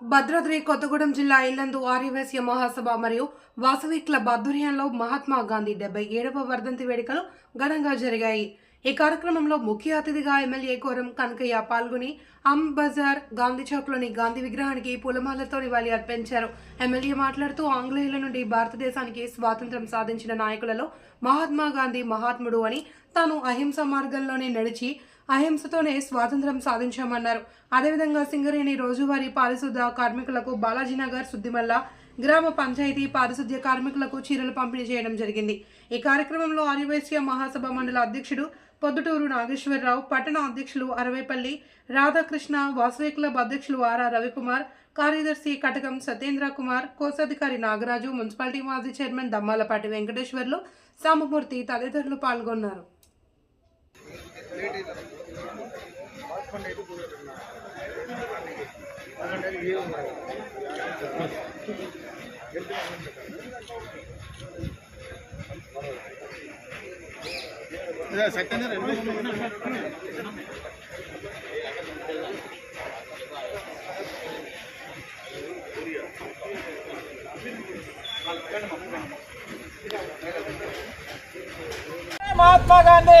భద్రాద్రి కొత్తగూడెం జిల్లా ఇల్లందు ఆర్యవేశ్య మహాసభ మరియు వాసవి క్లబ్ ఆధ్వర్యంలో మహాత్మా గాంధీ డెబ్బై ఏడవ వర్ధంతి వేడుకలు ఘనంగా జరిగాయి. ఈ కార్యక్రమంలో ముఖ్య అతిథిగా ఎమ్మెల్యే కోరం కనకయ్య పాల్గొని అమ్ బజార్ గాంధీ చౌక్లోని గాంధీ విగ్రహానికి పూలమాలతో నివాళి అర్పించారు. ఎమ్మెల్యే మాట్లాడుతూ ఆంగ్లేయుల నుండి భారతదేశానికి స్వాతంత్రం సాధించిన నాయకులలో మహాత్మా గాంధీ మహాత్ముడు అని తాను అహింస మార్గంలోనే నడిచి అహింసతోనే స్వాతంత్ర్యం సాధించామన్నారు. అదేవిధంగా సింగరేణి రోజువారీ పారిశుద్ధ కార్మికులకు బాలాజీనగర్ సుద్దిమల్ల గ్రామ పంచాయతీ పారిశుద్ధ్య కార్మికులకు చీరలు పంపిణీ చేయడం జరిగింది. ఈ కార్యక్రమంలో ఆర్యవైశ్య మహాసభ మండల అధ్యక్షుడు పొద్దుటూరు నాగేశ్వరరావు పట్టణ అధ్యక్షులు అరవైపల్లి రాధాకృష్ణ వాసవి క్లబ్ అధ్యక్షులు ఆర్ఆర్ రవికుమార్ కార్యదర్శి కటకం సత్యేంద్ర కుమార్ కోశాధికారి నాగరాజు మున్సిపాలిటీ మాజీ చైర్మన్ దమ్మాలపాటి వెంకటేశ్వర్లు సామమూర్తి తదితరులు పాల్గొన్నారు. సెకండ్ మహాత్మా గాంధీ.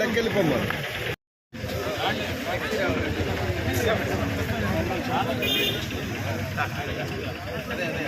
వెనక్కి అదే అదే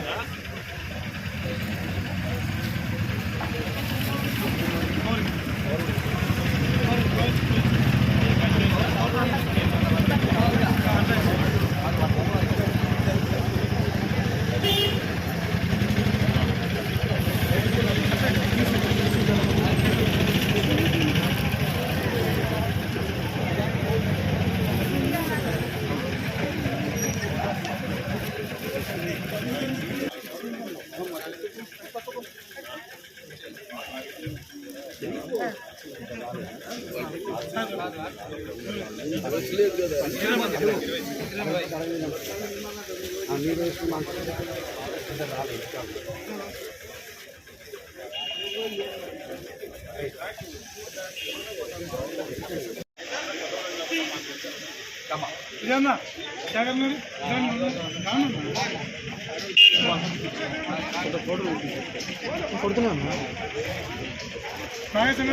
కొడుతున్నా వాళ్ళని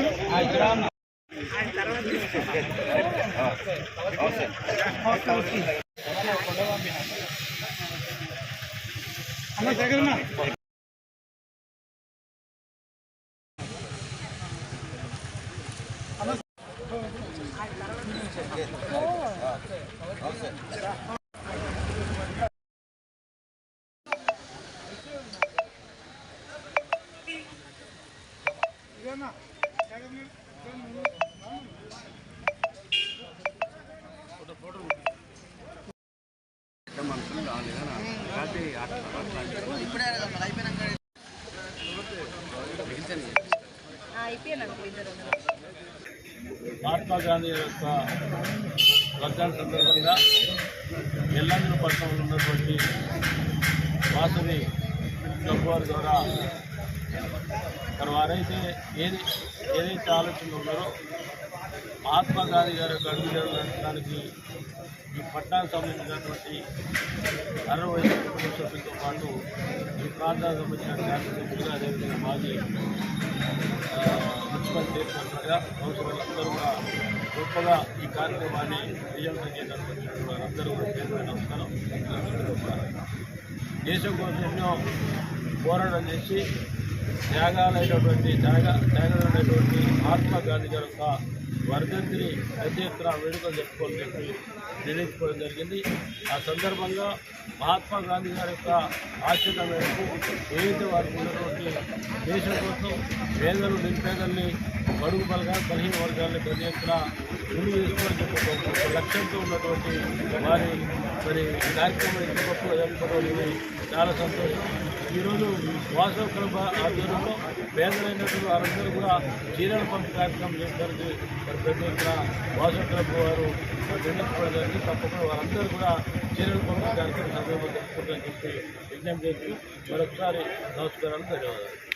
వెనక్కి వెళ్ళిపోమ్మా మహాత్మా గాంధీ యొక్క వర్ధన సందర్భంగా ఎల్లందుల పట్టణంలో ఉన్నటువంటి వాసవి గొప్పవారి ద్వారా మరి వారైతే ఏది ఏదైతే ఆలోచన ఉన్నారో మహాత్మా గాంధీ గారి యొక్క అడుగుజాడలు నడపడానికి ఈ పట్టణానికి సంబంధించినటువంటి అరవై సభ్యులతో పాటు ఈ ప్రాంతానికి సంబంధించిన శాసనసభ్యులుగా అదేవిధంగా మాజీ మున్సిపల్ చైర్మన్గా కౌన్సిలర్లందరూ కూడా గొప్పగా ఈ కార్యక్రమాన్ని విజయవంతం చేయడానికి వారందరూ కూడా చేసిన నమస్కారం. దేశం కోసం ఎన్నో పోరాటం చేసి త్యాగాలైనటువంటి త్యాగ త్యాగాలైనటువంటి మహాత్మా గాంధీ గారి యొక్క వర్ధంతిని పెద్ద ఎత్తున వేడుకలు చెప్పుకోవాలని చెప్పి నిర్ణయించుకోవడం జరిగింది. ఆ సందర్భంగా మహాత్మా గాంధీ గారి యొక్క ఆశయం మేరకు ఏదైతే వారికి ఉన్నటువంటి దేశం కోసం పేదలు నిరుపేదల్ని బడుగు బలగా బలహీన వర్గాల్ని పెద్ద ఎత్తున ముందు తీసుకోవాలని చెప్పి లక్ష్యంతో ఉన్నటువంటి వారి మరి కార్యక్రమం ఇంత గొప్పగా జరుపుకోవడం చాలా సంతోషం. ఈరోజు వాసవ క్లబ్ ఆధ్వర్యంలో పేదలైనటువంటి వారందరూ కూడా చీరల పంపిణీ కార్యక్రమం చేస్తారు మరి పెద్ద వాసవ క్లబ్ వారు నిర్ణయించుకోవడం జరిగింది. తప్పకుండా వారందరూ కూడా చీరల పంపిణీ కార్యక్రమం సందర్భంగా జరుపుకుంటారని చెప్పి విజ్ఞప్తి చేస్తూ మరొకసారి నమస్కారాలు ధన్యవాదాలు.